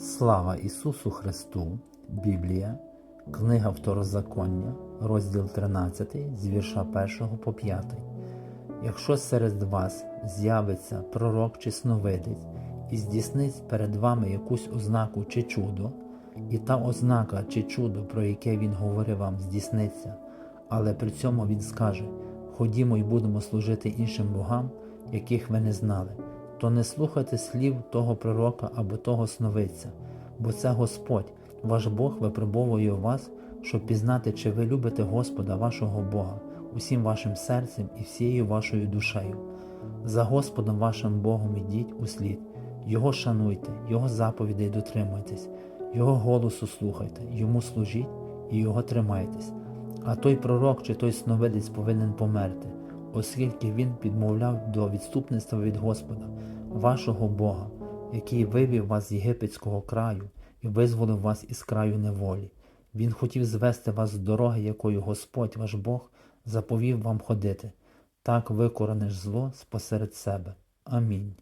Слава Ісусу Христу! Біблія, книга Второзаконня, розділ 13, з вірша 1 по 5. Якщо серед вас з'явиться пророк чи сновидець і здійснить перед вами якусь ознаку чи чудо, і та ознака чи чудо, про яке він говорив вам, здійсниться, але при цьому він скаже: Ходімо і будемо служити іншим богам, яких ви не знали, то не слухайте слів того пророка або того сновидця, бо це Господь, ваш Бог випробовує вас, щоб пізнати, чи ви любите Господа вашого Бога усім вашим серцем і всією вашою душею. За Господом вашим Богом ідіть услід, Його шануйте, Його заповідей дотримуйтесь, Його голосу слухайте, Йому служіть і Його тримайтесь. А той пророк чи той сновидець повинен померти, оскільки він підмовляв до відступництва від Господа, вашого Бога, який вивів вас з єгипетського краю і визволив вас із краю неволі. Він хотів звести вас з дороги, якою Господь ваш Бог заповів вам ходити. Так викорониш зло спосеред себе. Амінь.